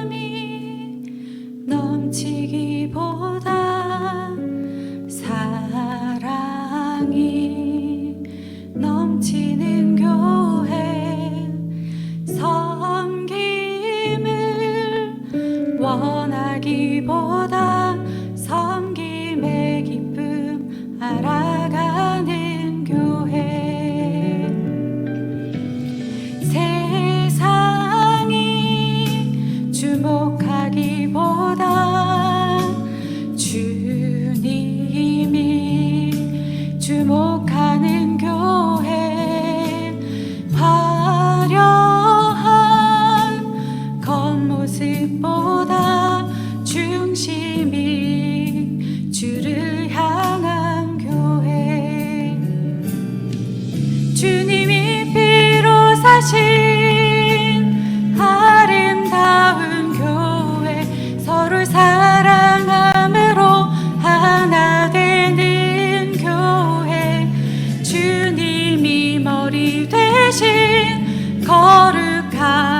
사람이 넘치기보다 사랑이 넘치는 교회 섬김을 원하기보다 주님이 피로 사신 아름다운 교회 서로 사랑함으로 하나 되는 교회. 주님이 머리 되신 거룩한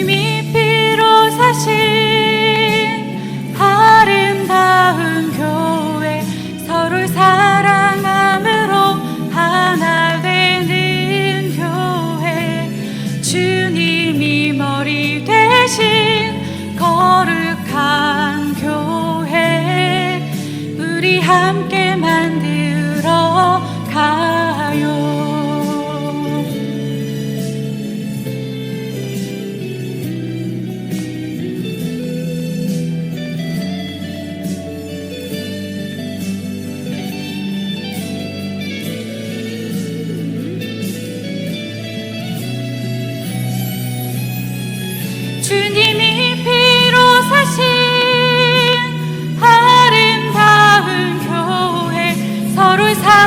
우리 대신 거룩한 교회 우리 함께 always have.